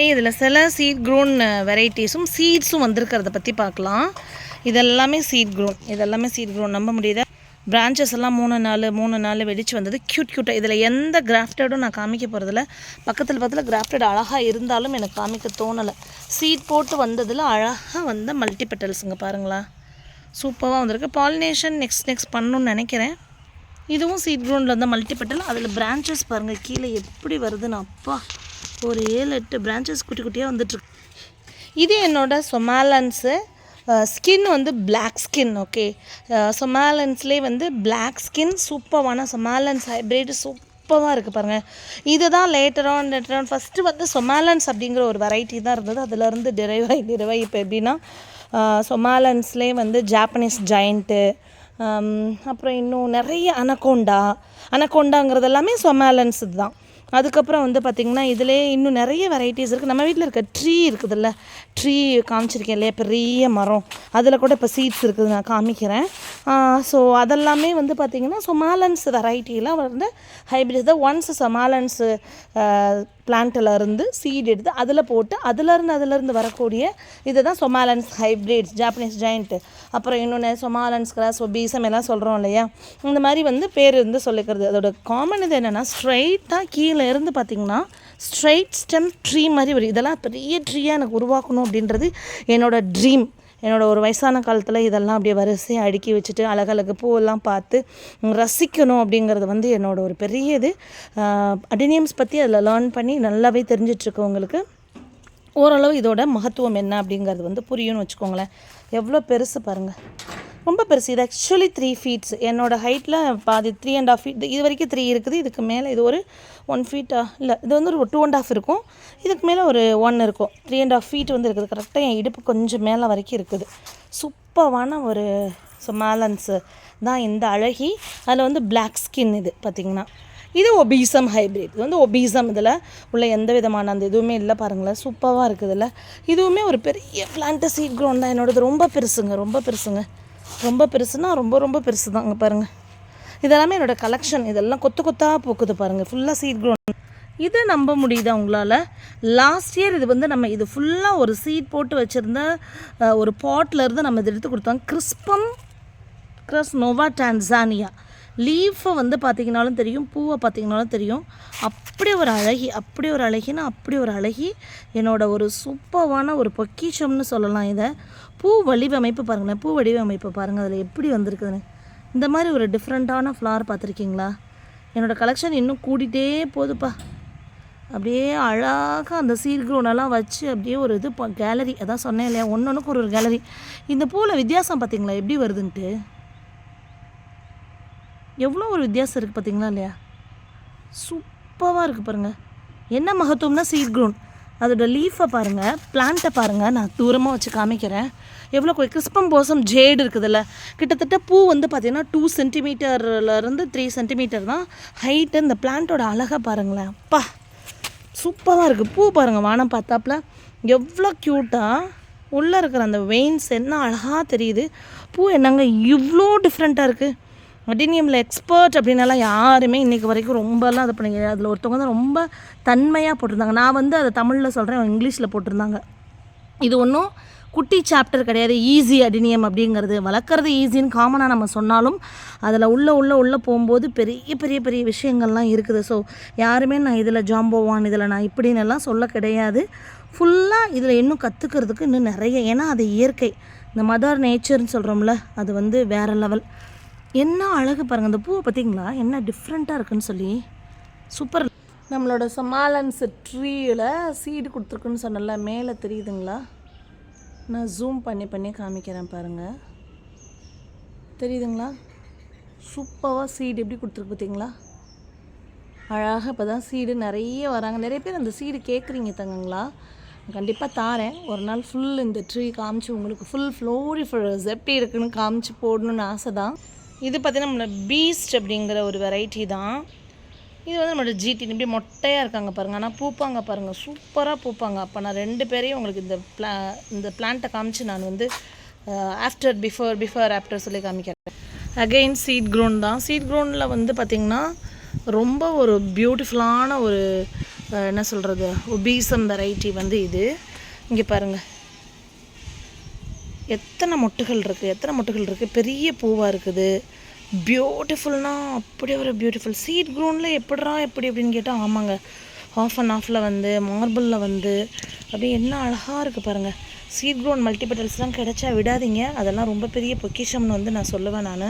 மாதிரி இதில் சில சீட் க்ரோன் வெரைட்டிஸும் சீட்ஸும் வந்திருக்கிறத பற்றி பார்க்கலாம். இதெல்லாமே சீட் க்ரோன் இதெல்லாமே சீட் க்ரோன் நம்ப முடியுதா? பிரான்ச்சஸ் எல்லாம் மூணு நாள் மூணு நாள் வெடிச்சு வந்தது. க்யூட் க்யூட்டாக இதில் எந்த கிராஃப்டடும் நான் காமிக்க போகிறதில்ல பக்கத்தில் பக்கத்தில் கிராஃப்டட் அழகாக இருந்தாலும் எனக்கு காமிக்க தோணலை. சீட் போட்டு வந்ததில் அழகாக வந்த மல்டிபெட்டல்ஸுங்க பாருங்களா. சூப்பராக வந்திருக்கு. பாலினேஷன் நெக்ஸ்ட் நெக்ஸ்ட் பண்ணணும்னு நினைக்கிறேன். இதுவும் சீட் க்ரௌண்டில் இருந்தால் மல்டிபெட்டல் அதில் பிரான்ச்சஸ் பாருங்கள் கீழே எப்படி வருதுன்னு அப்பா. ஒரு ஏழு எட்டு பிரான்ச்சஸ் குட்டி குட்டியாக வந்துட்டுருக்கு. இது என்னோடய சொமாலன்ஸு ஸ்கின் வந்து பிளாக் ஸ்கின் ஓகே சொமாலன்ஸ்லேயே வந்து பிளாக் ஸ்கின் சூப்பரான சொமாலன்ஸ் ஹைப்ரிட் சூப்பராக இருக்குது பாருங்கள் இதுதான் later on later on first வந்து சொமாலன்ஸ் அப்படிங்கிற ஒரு வெரைட்டி தான் இருந்தது. அதுலேருந்து டிரைவ் ஆகி டிரைவ் ஆகி இப்போ எப்படின்னா சொமாலன்ஸ்லேயே வந்து ஜாப்பனீஸ் ஜாயிண்ட்டு அப்புறம் இன்னும் நிறைய அனகோண்டா அனகோண்டாங்கிறது எல்லாமே சொமாலன்ஸ் தான் அதுக்கப்புறம் வந்து பார்த்திங்கன்னா இதிலே இன்னும் நிறைய வெரைட்டிஸ் இருக்குது நம்ம வீட்டில் இருக்க ட்ரீ இருக்குதுல்ல ட்ரீ காமிச்சிருக்கேன் இல்லையா? பெரிய மரம். அதில் கூட இப்போ சீட்ஸ் இருக்குது நான் காமிக்கிறேன். ஸோ அதெல்லாமே வந்து பார்த்திங்கன்னா சொமாலன்ஸ் வெரைட்டிலாம் வந்து ஹைப்ரிட் தான் ஒன்ஸ் சொமாலன்ஸு பிளான்ட்டிலருந்து சீட் எடுத்து அதில் போட்டு அதுலேருந்து அதுலேருந்து வரக்கூடிய இதுதான் சொமாலன்ஸ் ஹைப்ரிட்ஸ் ஜாப்பனீஸ் ஜாயிண்ட்டு அப்புறம் இன்னொன்று சொமாலன்ஸ் கிராஸ் ஒபீசம் எல்லாம் சொல்கிறோம் இல்லையா? இந்த மாதிரி வந்து பேர் இருந்து சொல்லிக்கிறது. அதோட காமன் இது என்னென்னா ஸ்ட்ரைட்டாக கீழே இருந்து பார்த்திங்கன்னா ஸ்ட்ரைட் ஸ்டெம் ட்ரீ மாதிரி வரும். இதெல்லாம் பெரிய ட்ரீயாக எனக்கு உருவாக்கணும் அப்படின்றது என்னோடய ட்ரீம் என்னோட ஒரு வயசான காலத்தில் இதெல்லாம் அப்படியே வரிசையாக அடுக்கி வச்சுட்டு அழகழகு பூவெல்லாம் பார்த்து ரசிக்கணும் அப்படிங்கிறது வந்து என்னோட ஒரு பெரிய இது. அடினியம்ஸ் பற்றி அதில் லேர்ன் பண்ணி நல்லாவே தெரிஞ்சிட்ருக்கு உங்களுக்கு ஓரளவு இதோட மகத்துவம் என்ன அப்படிங்கிறது வந்து புரியும்னு வச்சுக்கோங்களேன். எவ்வளோ பெருசு பாருங்கள் ரொம்ப பெருசு. இது ஆக்சுவலி த்ரீ ஃபீட்ஸ் என்னோட ஹைட்டில் பாதி த்ரீ அண்ட் ஆஃப் ஃபீட் இது வரைக்கும் த்ரீ இருக்குது. இதுக்கு மேலே இது ஒரு ஒன் ஃபீட்டா இல்லை இது வந்து ஒரு டூ அண்ட் ஆஃப் இருக்கும். இதுக்கு மேலே ஒரு ஒன் இருக்கும். த்ரீ அண்ட் ஆஃப் ஃபீட் வந்து இருக்குது. கரெக்டாக என் இடுப்பு கொஞ்சம் மேலே வரைக்கும் இருக்குது. சூப்பரான ஒரு சொமாலன்ஸு தான் இந்த அழகி. அதில் வந்து பிளாக் ஸ்கின் இது பார்த்திங்கன்னா இது ஒபீசம் ஹைப்ரிட் இது வந்து ஒபீசம் இதில் உள்ள எந்த விதமான அந்த இதுவுமே இல்லை பாருங்களேன். சூப்பராக இருக்குது இதுவுமே ஒரு பெரிய பிளான்ட் சீட் க்ரோன் தான். என்னோடது ரொம்ப பெருசுங்க ரொம்ப பெருசுங்க. ரொம்ப பெருசுனா ரொம்ப ரொம்ப பெருசு தான் பாருங்கள் இதெல்லாமே என்னோடய கலெக்ஷன் இதெல்லாம் கொத்து கொத்தாக போக்குது பாருங்கள் ஃபுல்லாக சீட் க்ரோன் இதை நம்ப முடியுதா உங்களால்? லாஸ்ட் இயர் இது வந்து நம்ம இது ஃபுல்லாக ஒரு சீட் போட்டு வச்சுருந்த ஒரு பாட்டில் இருந்து நம்ம இதை எடுத்து கொடுத்தோம். கிறிஸ்பம் கிரஸ் நோவா டான்சானியா லீஃபை வந்து பார்த்தீங்கனாலும் தெரியும் பூவை பார்த்தீங்கனாலும் தெரியும். அப்படி ஒரு அழகி அப்படி ஒரு அழகினா அப்படி ஒரு அழகி என்னோட ஒரு சூப்பர்வான ஒரு பொக்கிஷம்னு சொல்லலாம் இதை. பூ வடிவமைப்பு பாருங்களேன். பூ வடிவமைப்பு பாருங்கள் அதில் எப்படி வந்திருக்குதுன்னு. இந்த மாதிரி ஒரு டிஃப்ரெண்ட்டான ஃப்ளவர் பார்த்துருக்கீங்களா? என்னோட கலெக்ஷன் இன்னும் கூட்டிகிட்டே போகுதுப்பா. அப்படியே அழகாக அந்த சீர்குரோனெல்லாம் வச்சு அப்படியே ஒரு இது கேலரி அதான் சொன்னேன் இல்லையா ஒன்று ஒன்றுக்கு ஒரு ஒரு கேலரி இந்த பூவில் வித்தியாசம் பார்த்தீங்களா எப்படி வருதுன்ட்டு? எவ்வளோ ஒரு வித்தியாசம் இருக்குது பார்த்தீங்களா இல்லையா? சூப்பராக இருக்குது பாருங்கள் என்ன மகத்துவம்னா சீர்க்ரோன் அதோட லீஃபை பாருங்கள் பிளான்ட்டை பாருங்கள் நான் தூரமாக வச்சு காமிக்கிறேன். எவ்வளோ கிறிஸ்பம் போசம் ஜேடு இருக்குதுல்ல கிட்டத்தட்ட பூ வந்து பார்த்திங்கன்னா டூ சென்டிமீட்டர்லேருந்து த்ரீ சென்டிமீட்டர் தான். ஹைட்டு இந்த பிளான்ட்டோட அழகாக பாருங்களேன். அப்பா சூப்பராக இருக்குது பூ பாருங்கள் வானம் பார்த்தாப்புல. எவ்வளோ க்யூட்டாக உள்ளே இருக்கிற அந்த வெயின்ஸ் என்ன அழகாக தெரியுது. பூ என்னங்க இவ்வளோ டிஃப்ரெண்ட்டாக இருக்குது அடினியமில் எக்ஸ்பர்ட் அப்படின்னலாம் யாருமே இன்றைக்கி வரைக்கும் ரொம்பலாம் அது பண்ணி அதில் ஒருத்தவங்க தான் ரொம்ப தன்மையாக போட்டிருந்தாங்க. நான் வந்து அதை தமிழில் சொல்கிறேன் இங்கிலீஷில் போட்டிருந்தாங்க. இது ஒன்றும் குட்டி சாப்டர் கிடையாது. ஈஸி அடினியம் அப்படிங்கிறது. வளர்க்குறது ஈஸின்னு காமனாக நம்ம சொன்னாலும் அதில் உள்ளே உள்ளே உள்ளே போகும்போது பெரிய பெரிய பெரிய விஷயங்கள்லாம் இருக்குது. ஸோ யாருமே நான் இதில் ஜாம்போவான் இதில் நான் இப்படின்னு எல்லாம் சொல்ல கிடையாது. ஃபுல்லாக இதில் இன்னும் கற்றுக்கிறதுக்கு இன்னும் நிறைய. ஏன்னா அது இயற்கை. இந்த மதர் நேச்சர்னு சொல்கிறோம்ல அது வந்து வேறு லெவல் என்ன அழகு பாருங்கள் அந்த பூவை பார்த்தீங்களா? என்ன டிஃப்ரெண்ட்டாக இருக்குன்னு சொல்லி. சூப்பர். நம்மளோட சமாலன்ஸ் ட்ரீயில் சீடு கொடுத்துருக்குன்னு சொன்னல மேலே தெரியுதுங்களா? நான் ஜூம் பண்ணி பண்ணி காமிக்கிறேன் பாருங்கள் தெரியுதுங்களா? சூப்பராக சீடு எப்படி கொடுத்துருக்கு பார்த்தீங்களா? அழகாக இப்போ தான் சீடு நிறைய வராங்க. நிறைய பேர் அந்த சீடு கேட்குறீங்க தங்கங்களா? கண்டிப்பாக தாரேன். ஒரு நாள் ஃபுல் இந்த ட்ரீ காமிச்சு உங்களுக்கு ஃபுல் ஃப்ளோரிஃபரஸ் எப்படி இருக்குன்னு காமிச்சு போடணும்னு ஆசை தான். இது பார்த்திங்கன்னா நம்மளோட பீஸ்ட் அப்படிங்கிற ஒரு வெரைட்டி தான். இது வந்து நம்மளோட ஜிடி இப்படி மொட்டையாக இருக்காங்க பாருங்கள் ஆனால் பூப்பாங்க பாருங்கள் சூப்பராக பூப்பாங்க. அப்போ நான் ரெண்டு பேரையும் உங்களுக்கு இந்த பிளா இந்த பிளான்ட்டை காமிச்சு நான் வந்து ஆஃப்டர் பிஃபோர் பிஃபோர் ஆஃப்டர் சொல்லி காமிக்கிறேன். அகைன் சீட் க்ரோன் தான். சீட் க்ரௌண்டில் வந்து பார்த்திங்கன்னா ரொம்ப ஒரு பியூட்டிஃபுல்லான ஒரு என்ன சொல்கிறது ஒபீசம் வெரைட்டி வந்து இது. இங்கே பாருங்கள் எத்தனை மொட்டுகள் இருக்குது எத்தனை மொட்டுகள் இருக்குது பெரிய பூவாக இருக்குது. பியூட்டிஃபுல்னா அப்படி ஒரு பியூட்டிஃபுல் சீட் க்ரௌண்டில் எப்படிடா எப்படி அப்படின்னு கேட்டால் ஆமாங்க. ஆஃப் அண்ட் ஆஃபில் வந்து மார்பிளில் வந்து அப்படியே என்ன அழகாக இருக்குது பாருங்கள் சீட் க்ரௌண்ட் மல்டிபெட்டல்ஸ்லாம் கிடைச்சா விடாதீங்க. அதெல்லாம் ரொம்ப பெரிய பொக்கிஷம்னு வந்து நான் சொல்லுவேன் நான்.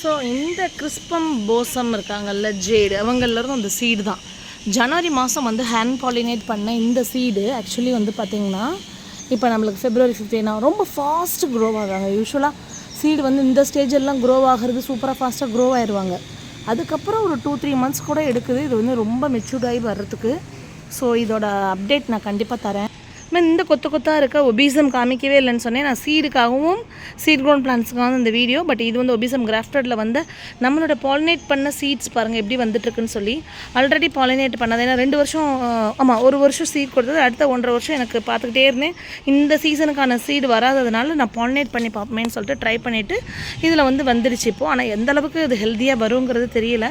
ஸோ இந்த கிறிஸ்பம் போசம் இருக்காங்கல்ல ஜேடு அவங்கள்லேருந்து அந்த சீடு தான். ஜனவரி மாதம் வந்து ஹேண்ட் பாலினேட் பண்ண இந்த சீடு ஆக்சுவலி வந்து பார்த்திங்கன்னா இப்போ நம்மளுக்கு ஃபெப்ரவரி ஃபிஃப்டீனா ரொம்ப ஃபாஸ்ட்டு க்ரோ ஆகாங்க யூஸ்வலாக சீடு வந்து இந்த ஸ்டேஜ் எல்லாம் க்ரோ ஆகிறது சூப்பராக ஃபாஸ்ட்டாக க்ரோ ஆயிடுவாங்க அதுக்கப்புறம் ஒரு டூ த்ரீ மந்த்ஸ் கூட எடுக்குது. இது வந்து ரொம்ப மெச்சூர்டாகி வர்றதுக்கு. ஸோ இதோட அப்டேட் நான் கண்டிப்பாக தரேன். இந்த கொத்து கொத்தாக இருக்க ஒபீசம் காமிக்கவே இல்லைன்னு சொன்னேன். நான் சீடுக்காகவும் சீட் க்ரோன் பிளான்ஸுக்காகவும் இந்த வீடியோ பட் இது வந்து ஒபீசம் கிராஃப்டடில் வந்து நம்மளோட பாலினேட் பண்ண சீட்ஸ் பாருங்கள் எப்படி வந்துட்டுருக்குன்னு சொல்லி. ஆல்ரெடி பாலினேட் பண்ணது ஏன்னா ரெண்டு வருஷம் ஆமாம் ஒரு வருஷம் சீட் கொடுத்தது அடுத்த ஒன்றரை வருஷம் எனக்கு பார்த்துக்கிட்டே இருந்தேன். இந்த சீசனுக்கான சீடு வராததுனால நான் பாலினேட் பண்ணி பார்ப்போமேன்னு சொல்லிட்டு ட்ரை பண்ணிவிட்டு இதில் வந்து வந்துடுச்சு இப்போது ஆனால் எந்த அளவுக்கு இது ஹெல்த்தியாக வருங்கிறது தெரியல.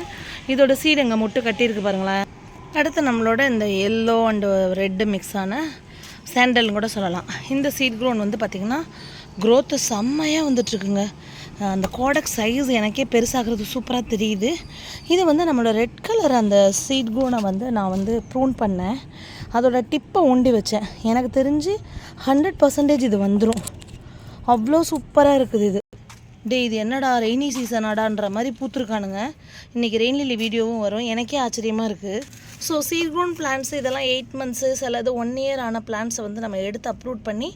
இதோட சீடு எங்கள் முட்டு கட்டியிருக்கு பாருங்களேன். அடுத்து நம்மளோட இந்த எல்லோ அண்டு ரெட்டு மிக்ஸான சாண்டல்னு கூட சொல்லலாம். இந்த சீட் க்ரோன் வந்து பார்த்திங்கன்னா க்ரோத்து செம்மையாக வந்துட்டுருக்குங்க. அந்த கோடக் சைஸ் எனக்கே பெருசாகிறது சூப்பராக தெரியுது. இது வந்து நம்மளோட ரெட் கலர் அந்த சீட் க்ரோனை வந்து நான் வந்து ப்ரூன் பண்ணேன். அதோட டிப்பை ஊண்டி வச்சேன். எனக்கு தெரிஞ்சு ஹண்ட்ரட் பர்சன்டேஜ் இது வந்துடும் அவ்வளோ சூப்பராக இருக்குது இது. டே இது என்னடா ரெய்னி சீசனாடான்ற மாதிரி பூத்துருக்கானுங்க. இன்றைக்கி ரெயின்லிலி வீடியோவும் வரும். எனக்கே ஆச்சரியமாக இருக்குது ஸோ சீக்ரோன் பிளான்ஸ் இதெல்லாம் எயிட் மந்த்ஸு சிலது ஒன் இயர் ஆன பிளான்ஸை வந்து நம்ம எடுத்து அப்ரூட் பண்ணி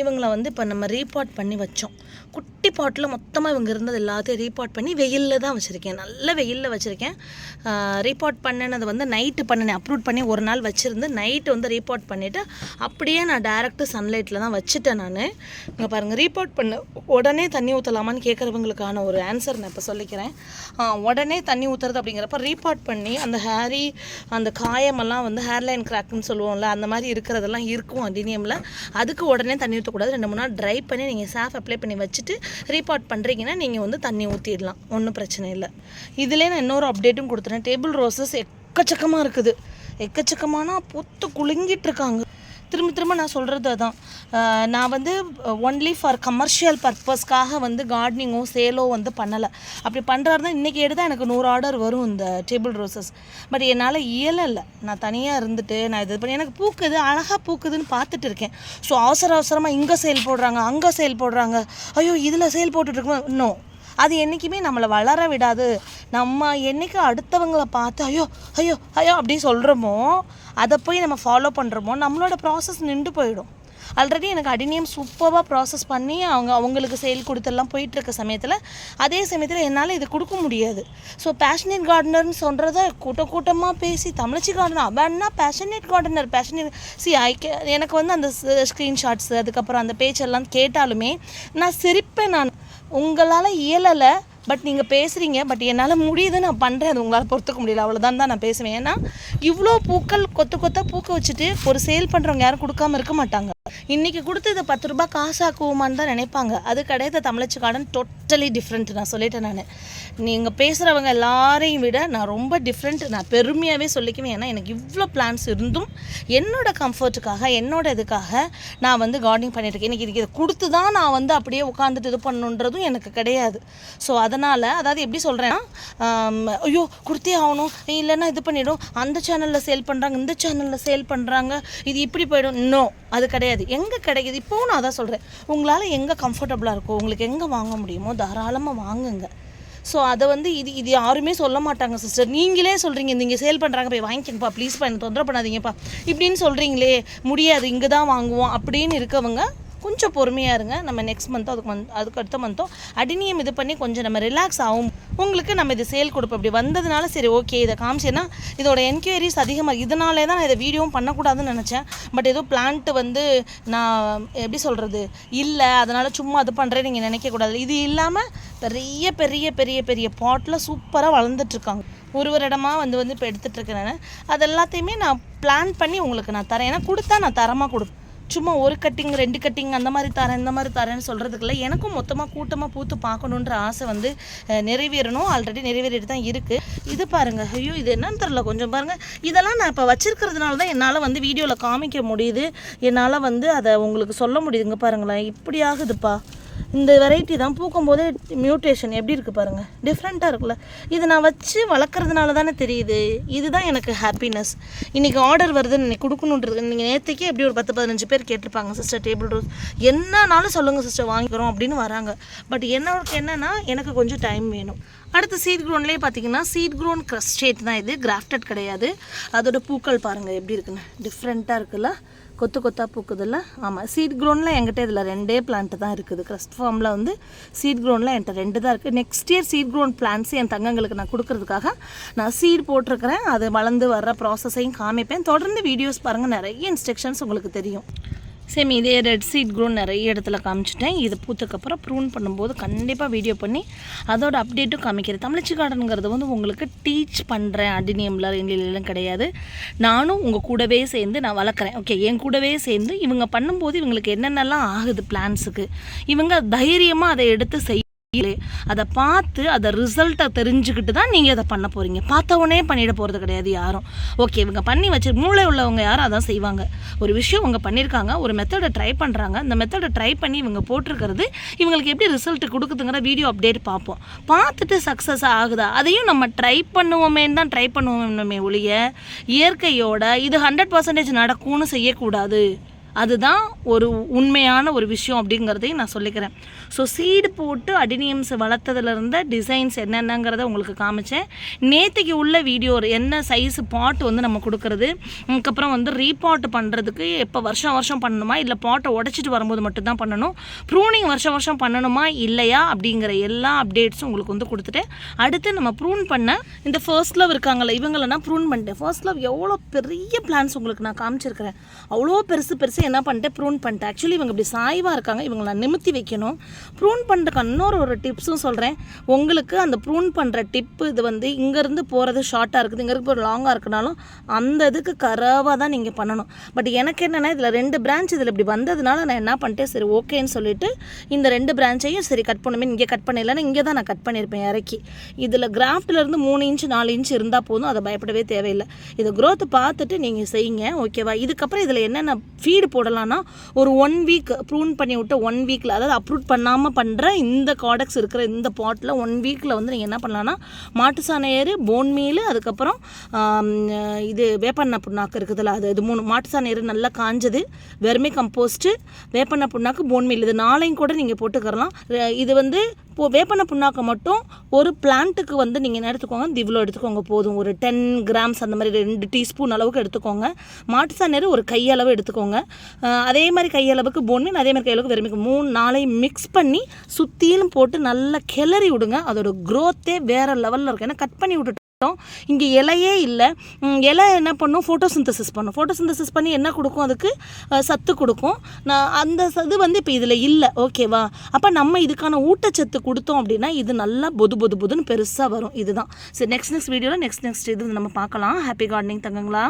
இவங்கள வந்து இப்போ நம்ம ரீபாட் பண்ணி வச்சோம். குட்டி பாட்டில் மொத்தமாக இவங்க இருந்தது எல்லாத்தையும் ரீபாட் பண்ணி வெயிலில் தான் வச்சுருக்கேன். நல்ல வெயிலில் வச்சுருக்கேன். ரீபாட் பண்ணினது வந்து நைட்டு பண்ணினேன். அப்ரூட் பண்ணி ஒரு நாள் வச்சுருந்து நைட்டு வந்து ரீபாட் பண்ணிவிட்டு அப்படியே நான் டேரெக்டு சன்லைட்டில் தான் வச்சுட்டேன் நான். இங்கே பாருங்கள் ரீபாட் பண்ண உடனே தண்ணி ஊற்றலாமான்னு கேட்குறவங்களுக்கான ஒரு ஆன்சர் நான் இப்போ சொல்லிக்கிறேன். உடனே தண்ணி ஊற்றுறது அப்படிங்கிறப்ப ரீபாட் பண்ணி அந்த ஹேரி அந்த காயமெல்லாம் வந்து ஹேர்லைன் கிராக்னு சொல்லுவோம்ல அந்த மாதிரி இருக்கிறதெல்லாம் இருக்கும் அடினியமில் அதுக்கு உடனே தண்ணி ஊற்றக்கூடாது ரெண்டு மூணு நாள் ட்ரை பண்ணி நீங்கள் சாஃப் அப்ளை பண்ணி வச்சுட்டு ரீபாட் பண்ணுறீங்கன்னா நீங்கள் வந்து தண்ணி ஊற்றிடலாம் ஒன்றும் பிரச்சனை இல்லை. இதிலே நான் இன்னொரு அப்டேட்டும் கொடுத்துறேன். டேபிள் ரோசஸ் எக்கச்சக்கமாக இருக்குது. எக்கச்சக்கமானா பொத்து குலுங்கிட்டு இருக்காங்க. திரும்ப திரும்ப நான் சொல்கிறது அதான். நான் வந்து ஒன்லி ஃபார் கமர்ஷியல் பர்பஸ்க்காக வந்து கார்டனிங்கோ சேலோ வந்து பண்ணலை. அப்படி பண்ணுறாருந்தா இன்றைக்கி எடுத்தால் எனக்கு நூறு ஆர்டர் வரும் இந்த டேபிள் ரோசஸ் பட் என்னால் இயலலை. நான் தனியாக இருந்துட்டு நான் இது பண்ணி எனக்கு பூக்குது அழகாக பூக்குதுன்னு பார்த்துட்டு இருக்கேன். ஸோ அவசர அவசரமாக இங்கே சேல் போடுறாங்க அங்கே சேல் போடுறாங்க. ஐயோ இதில் சேல் போட்டுட்ருக்கோம் இன்னும் அது என்றைக்குமே நம்மளை வளர விடாது. நம்ம என்றைக்கு அடுத்தவங்களை பார்த்து ஐயோ ஐயோ ஐயோ அப்படி சொல்கிறோமோ அதை போய் நம்ம ஃபாலோ பண்ணுறோமோ நம்மளோட ப்ராசஸ் நின்று போயிடும். ஆல்ரெடி எனக்கு அடினியம் சூப்பராக ப்ராசஸ் பண்ணி அவங்க அவங்களுக்கு செயல் கொடுத்தெல்லாம் போயிட்டுருக்க சமயத்தில் அதே சமயத்தில் என்னால் இது கொடுக்க முடியாது. ஸோ பேஷனேட் கார்டனர்னு சொல்கிறத கூட்ட கூட்டமாக பேசி தமிழச்சி gardener அவன்னா passionate gardener passionate C I K எனக்கு வந்து அந்த ஸ்க்ரீன்ஷாட்ஸு அதுக்கப்புறம் அந்த பேச்செல்லாம் கேட்டாலுமே நான் சிரிப்பேன் நான். உங்களால் இயலலை பட் நீங்கள் பேசுகிறீங்க பட் என்னால் முடியுது நான் பண்ணுறேன் அது உங்களால் பொறுத்துக்க முடியல. அவ்வளோதான் தான் நான் பேசுவேன். ஏன்னா இவ்வளோ பூக்கள் கொத்து கொத்தாக பூக்க வச்சுட்டு ஒரு சேல் பண்ணுறவங்க யாரும் கொடுக்காம இருக்க மாட்டாங்க. இன்றைக்கி கொடுத்தது பத்து ரூபா காசாக்குவோமான்னு தான் நினைப்பாங்க. அது கிடையாது தமிழச்சி கார்டன் டோட்டலி டிஃப்ரெண்ட் நான் சொல்லிட்டேன் நான். நீங்கள் பேசுகிறவங்க எல்லாரையும் விட நான் ரொம்ப டிஃப்ரெண்ட் நான் பெருமையாகவே சொல்லிக்குவேன். ஏன்னா எனக்கு இவ்வளோ பிளான்ஸ் இருந்தும் என்னோட கம்ஃபர்ட்டுக்காக என்னோட இதுக்காக நான் வந்து கார்டனிங் பண்ணிட்டுருக்கேன். எனக்கு இதுக்கு இதை கொடுத்து தான் நான் வந்து அப்படியே உட்காந்துட்டு இது பண்ணணுன்றதும் எனக்கு கிடையாது. ஸோ அதனால் அதாவது எப்படி சொல்கிறேன்னா ஐயோ கொடுத்தே ஆகணும். இல்லைன்னா இது பண்ணிடும். அந்த சேனலில் சேல் பண்ணுறாங்க இந்த சேனலில் சேல் பண்ணுறாங்க இது இப்படி போயிடும். இன்னும் அது கிடையாது. எங்கே கிடைக்குது? இப்போவும் நான் அதான் சொல்கிறேன் உங்களால் எங்கே கம்ஃபர்டபுளாக இருக்கோ உங்களுக்கு எங்கே வாங்க முடியுமோ தாராளமாக வாங்குங்க. ஸோ அதை வந்து இது இது யாருமே சொல்ல மாட்டாங்க சிஸ்டர் நீங்களே சொல்கிறீங்க நீங்கள் சேல் பண்ணுறாங்க போய் வாங்கிக்கங்கப்பா. ப்ளீஸ்ப்பா என்ன தொந்தரவு பண்ணாதீங்கப்பா. இப்படின்னு சொல்கிறீங்களே முடியாது இங்கே தான் வாங்குவோம். அப்படின்னு இருக்கவங்க கொஞ்சம் பொறுமையாக இருங்க. நம்ம நெக்ஸ்ட் மந்த்தோ அதுக்கு மந்த் அதுக்கு அடுத்த மந்த்தோ அடினியம் இது பண்ணி கொஞ்சம் நம்ம ரிலாக்ஸ் ஆகும். உங்களுக்கு நம்ம இது சேல் கொடுப்போம். இப்படி வந்ததுனால சரி ஓகே இதை காமிச்சேன்னா இதோட என்கொயரிஸ் அதிகமாக இதனாலே தான் நான் இதை வீடியோவும் பண்ணக்கூடாதுன்னு நினச்சேன். பட் ஏதோ பிளான்ட்டு வந்து நான் எப்படி சொல்கிறது இல்லை அதனால் சும்மா அது பண்ணுறேன் நீங்கள் நினைக்கக்கூடாது. இது இல்லாமல் பெரிய பெரிய பெரிய பெரிய பாட்டில் சூப்பராக வளர்ந்துட்டுருக்காங்க ஒரு ஒரு இடமா வந்து வந்து இப்போ எடுத்துகிட்ருக்கிறேன் நான். அது எல்லாத்தையுமே நான் பிளான் பண்ணி உங்களுக்கு நான் தரேன். ஏன்னா கொடுத்தா நான் தரமாக கொடுப்பேன். சும்மா ஒரு கட்டிங் ரெண்டு கட்டிங் அந்த மாதிரி தரேன் இந்த மாதிரி தரேன்னு சொல்கிறதுக்குள்ள எனக்கும் மொத்தமாக கூட்டமாக பூத்து பார்க்கணுன்ற ஆசை வந்து நிறைவேறணும். ஆல்ரெடி நிறைவேறிட்டு தான் இருக்குது இது பாருங்கள் ஐயோ இது என்னன்னு தெரில கொஞ்சம் பாருங்கள் இதெல்லாம் நான் இப்போ வச்சுருக்கிறதுனால தான் என்னால் வந்து வீடியோவில் காமிக்க முடியுது. என்னால் வந்து அதை உங்களுக்கு சொல்ல முடியுதுங்க பாருங்களேன். இப்படி ஆகுதுப்பா இந்த வெரைட்டி தான். பூக்கும் போதே மியூட்டேஷன் எப்படி இருக்குது பாருங்கள் டிஃப்ரெண்ட்டாக இருக்குல்ல. இது நான் வச்சு வளர்க்குறதுனால தானே தெரியுது. இதுதான் எனக்கு ஹாப்பினஸ் இன்றைக்கி ஆர்டர் வருது இன்னைக்கு கொடுக்கணுன்றது. நீங்கள் நேற்றுக்கே எப்படி ஒரு பத்து பதினஞ்சு பேர் கேட்டிருப்பாங்க சிஸ்டர் டேபிள் ரோஸ் என்னன்னாலும் சொல்லுங்கள் சிஸ்டர் வாங்கிக்கிறோம் அப்படின்னு வராங்க. பட் என்னோட என்னென்னா எனக்கு கொஞ்சம் டைம் வேணும். அடுத்து சீட் க்ரோன்லேயே பார்த்தீங்கன்னா சீட் க்ரோன் க்ரஸ்டேட் தான் இது. கிராஃப்டட் கிடையாது. அதோட பூக்கள் பாருங்கள் எப்படி இருக்குன்னு. டிஃப்ரெண்ட்டாக இருக்குல்ல. கொத்து கொத்தாக பூக்குதுல்ல? ஆமாம் சீட் க்ரோனில் என்கிட்ட இதில் ரெண்டே பிளான்ட் தான் இருக்குது. க்ரஸ்ட் ஃபார்மில் வந்து சீட் க்ரோனில் என்கிட்ட ரெண்டு தான் இருக்குது next year seed grown plants என் தங்கங்களுக்கு நான் கொடுக்கறதுக்காக நான் சீட் போட்டிருக்கிறேன். அது வளர்ந்து வர்ற ப்ராசஸையும் காமிப்பேன். தொடர்ந்து வீடியோஸ் பாருங்கள் நிறைய இன்ஸ்ட்ரக்ஷன்ஸ் உங்களுக்கு தெரியும். சேம் இதே ரெட் சீட் க்ரோ நிறைய இடத்துல காமிச்சிட்டேன். இது பூத்துக்கப்புறம் ப்ரூன் பண்ணும்போது கண்டிப்பாக வீடியோ பண்ணி அதோட அப்டேட்டும் காமிக்கிறேன். தமிழ்ச்சி கார்டனுங்கிறது வந்து உங்களுக்கு டீச் பண்ணுறேன் அடினியம்ல எல்லாம் கிடையாது. நானும் உங்கள் கூடவே சேர்ந்து நான் வளர்க்குறேன். ஓகே என் கூடவே சேர்ந்து இவங்க பண்ணும்போது இவங்களுக்கு என்னென்னலாம் ஆகுது பிளான்ஸுக்கு இவங்க தைரியமாக அதை எடுத்து செய் அதை பார்த்து அதை ரிசல்ட்டை தெரிஞ்சுக்கிட்டு தான் நீங்கள் அதை பண்ண போகிறீங்க பார்த்த உடனே பண்ணிட போகிறது கிடையாது யாரும். ஓகே இவங்க பண்ணி வச்சு மூளை உள்ளவங்க யாரும் அதான் செய்வாங்க. ஒரு விஷயம் இவங்க பண்ணியிருக்காங்க ஒரு மெத்தடை ட்ரை பண்ணுறாங்க அந்த மெத்தடை ட்ரை பண்ணி இவங்க போட்டிருக்கிறது இவங்களுக்கு எப்படி ரிசல்ட் கொடுக்குதுங்கிற வீடியோ அப்டேட் பார்ப்போம். பார்த்துட்டு சக்ஸஸ் ஆகுதா? அதையும் நம்ம ட்ரை பண்ணுவோமேன்னு தான் ட்ரை பண்ணுவோமே ஒழிய இயற்கையோட இது ஹண்ட்ரட் பர்சன்டேஜ் நடக்கும்னு செய்யக்கூடாது. அதுதான் ஒரு உண்மையான ஒரு விஷயம் அப்படிங்கிறதையும் நான் சொல்லிக்கிறேன். ஸோ சீடு போட்டு அடினியம்ஸ் வளர்த்ததுலேருந்த டிசைன்ஸ் என்னென்னங்கிறத உங்களுக்கு காமிச்சேன். நேற்றுக்கு உள்ள வீடியோ என்ன சைஸ் பாட் வந்து நம்ம கொடுக்கறது அதுக்கப்புறம் வந்து ரீபாட் பண்ணுறதுக்கு எப்போ வருஷம் வருஷம் பண்ணணுமா இல்லை பாட்டை உடச்சிட்டு வரும்போது மட்டும்தான் பண்ணணும் ப்ரூனிங் வருஷம் வருஷம் பண்ணணுமா இல்லையா அப்படிங்கிற எல்லா அப்டேட்ஸும் உங்களுக்கு வந்து கொடுத்துட்டேன். அடுத்து நம்ம ப்ரூன் பண்ண இந்த ஃபர்ஸ்ட் லவ் இருக்காங்கல்ல இவங்களெல்லாம் நான் ப்ரூன் பண்ணிட்டேன். ஃபர்ஸ்ட் லவ் எவ்வளோ பெரிய பிளான்ஸ் உங்களுக்கு நான் காமிச்சிருக்கிறேன். அவ்வளோ பெருசு பெருசு என்ன பண்ணிட்டேன் ப்ரூன் பண்ணிட்டேன் ஆக்சுவலி இவங்க இப்படி சாய்வாக இருக்காங்க. இவங்களை நான் நிமித்தி வைக்கணும். ப்ரூன் பண்ணுறதுக்கு இன்னொரு ஒரு டிப்ஸும் சொல்கிறேன் உங்களுக்கு அந்த ப்ரூன் பண்ணுற டிப்பு இது வந்து இங்கேருந்து போகிறது ஷார்ட்டாக இருக்குது. இங்கே இருக்க லாங்காக இருக்குனாலும் அந்த இதுக்கு கரவாக தான் நீங்கள் பண்ணணும். பட் எனக்கு என்னென்னா இதில் ரெண்டு பிரான்ச் இதில் இப்படி வந்ததுனால நான் என்ன பண்ணிட்டேன்? சரி ஓகேன்னு சொல்லிட்டு இந்த ரெண்டு பிரான்ச்சையும் சரி கட் பண்ணுமே. இங்கே கட் பண்ணலைன்னா இங்கே தான் நான் கட் பண்ணியிருப்பேன் இறக்கி. இதில் கிராஃப்ட்லேருந்து மூணு இன்ச்சு நாலு இன்ச்சு இருந்தால் போதும். அதை பயப்படவே தேவையில்லை. இதை க்ரோத் பார்த்துட்டு நீங்கள் செய்யுங்க. ஓகேவா இதுக்கப்புறம் இதில் என்னென்ன ஃபீடு போடலான்னா ஒரு ஒன் வீக் ப்ரூன் பண்ணி விட்டு ஒன் வீக்கில் அதாவது அப்ரூட் பண்ணாமல் பண்ணுற இந்த காடக்ஸ் இருக்கிற இந்த பாட்டில் ஒன் வீக்கில் வந்து நீங்கள் என்ன பண்ணலான்னா மாட்டு சாணையர் போன்மீல் அதுக்கப்புறம் இது வேப்பண்ண புண்ணாக்கு இருக்குதுல்ல அது இது மூணு மாட்டு சாணையர் நல்லா காஞ்சது வெர்மி கம்போஸ்ட்டு வேப்பண்ண புண்ணாக்கு போன்மீல் இது நாளையும் கூட நீங்கள் போட்டுக்கறலாம். இது வந்து இப்போ வேப்பன புண்ணாக்கை மட்டும் ஒரு பிளான்ட்டுக்கு வந்து நீங்கள் என்ன எடுத்துக்கோங்க? இந்த இவ்வளோ எடுத்துக்கோங்க போதும். ஒரு டென் கிராம்ஸ் அந்த மாதிரி ரெண்டு டீஸ்பூன் அளவுக்கு எடுத்துக்கோங்க. மாட்டு சாணீர் ஒரு கையளவு எடுத்துக்கோங்க. அதே மாதிரி கையளவுக்கு பொண்ணு அதே மாதிரி கையளவுக்கு வெறுமைக்கு மூணு நாளையும் மிக்ஸ் பண்ணி சுற்றிலும் போட்டு நல்லா கிளறி விடுங்க. அதோட க்ரோத்தே வேறு லெவலில் இருக்கும் ஏன்னா கட் பண்ணி விட்டுட்டு இங்கே இலையே இல்லை. இலை என்ன பண்ணும்? ஃபோட்டோசிந்தசிஸ் பண்ணும். ஃபோட்டோசிந்தசிஸ் பண்ணி என்ன கொடுக்கும் அதுக்கு? சத்து கொடுக்கும். நான் அந்த இது வந்து இப்போ இதில் இல்லை. ஓகேவா அப்போ நம்ம இதுக்கான ஊட்டச்சத்து கொடுத்தோம் அப்படின்னா இது நல்லா பொது பொது பொதுன்னு பெருசாக வரும். இதுதான். சரி நெக்ஸ்ட் நெக்ஸ்ட் வீடியோவில் நெக்ஸ்ட் நெக்ஸ்ட் இது நம்ம பார்க்கலாம். Happy gardening தங்கங்களா?